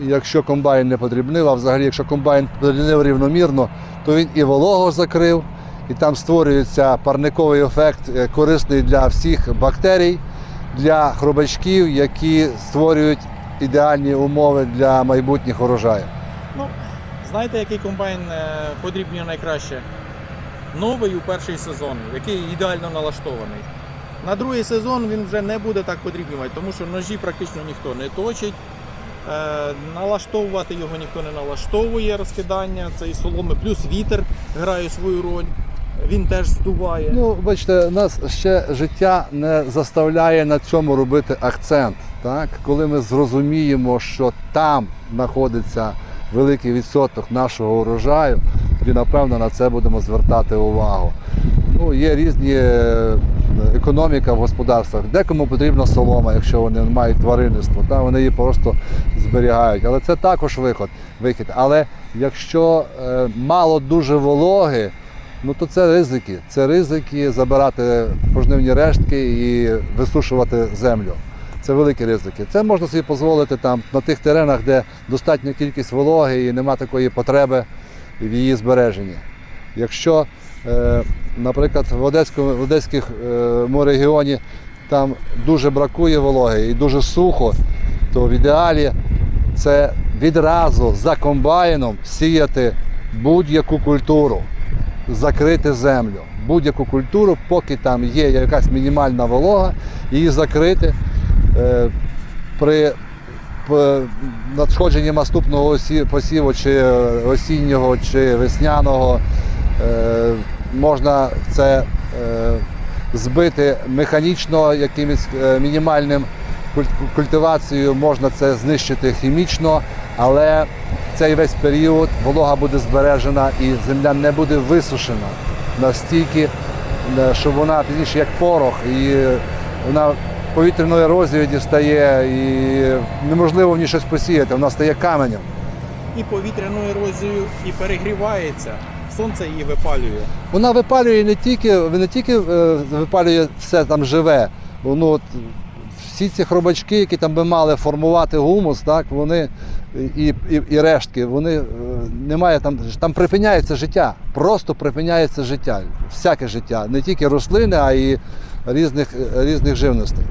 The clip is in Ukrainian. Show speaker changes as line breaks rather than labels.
Якщо комбайн не подрібнив, а взагалі, якщо комбайн подрібнив рівномірно, то він і волого закрив, і там створюється парниковий ефект е, корисний для всіх бактерій, для хробачків, які створюють ідеальні умови для майбутніх урожаїв.
Ну, знаєте, який комбайн е, подрібнює найкраще? Новий у перший сезон, який ідеально налаштований. На другий сезон він вже не буде так подрібнювати, тому що ножі практично ніхто не точить. Е, налаштовувати його ніхто не налаштовує розкидання цієї соломи, плюс вітер грає свою роль. Він теж здуває.
Ну, бачите, нас ще життя не заставляє на цьому робити акцент. Так? Коли ми зрозуміємо, що там знаходиться великий відсоток нашого урожаю, тоді напевно на це будемо звертати увагу. Ну, є різні економіка в господарствах. Декому потрібна солома, якщо вони мають тваринництво, та вони її просто зберігають. Але це також виход, вихід. Але якщо е, мало дуже вологи, Ну то це ризики. Це ризики забирати пожнивні рештки і висушувати землю. Це великі ризики. Це можна собі дозволити там на тих теренах, де достатня кількість вологи і нема такої потреби в її збереженні. Якщо, наприклад, в Одеському в Одеському регіоні там дуже бракує вологи і дуже сухо, то в ідеалі це відразу за комбайном сіяти будь-яку культуру закрити землю. Будь-яку культуру, поки там є якась мінімальна волога, її закрити. Е, При надходженні наступного посіву, чи осіннього, чи весняного, е, можна це е, збити механічно, якимось е, мінімальним культивацією, можна це знищити хімічно, але цей весь період волога буде збережена і земля не буде висушена настільки, е, щоб вона пізніше як порох, і вона повітряною ерозією дістає, і неможливо в ній щось посіяти, вона стає каменем.
І повітряною ерозією, і перегрівається. Сонце її випалює.
Вона випалює не тільки, не тільки е, випалює все там живе. Воно от, всі ці хробачки, які там би мали формувати гумус, так, вони і, і, і рештки, вони е, немає там, там припиняється життя. Просто припиняється життя. Всяке життя. Не тільки рослини, а й різних, різних живностей.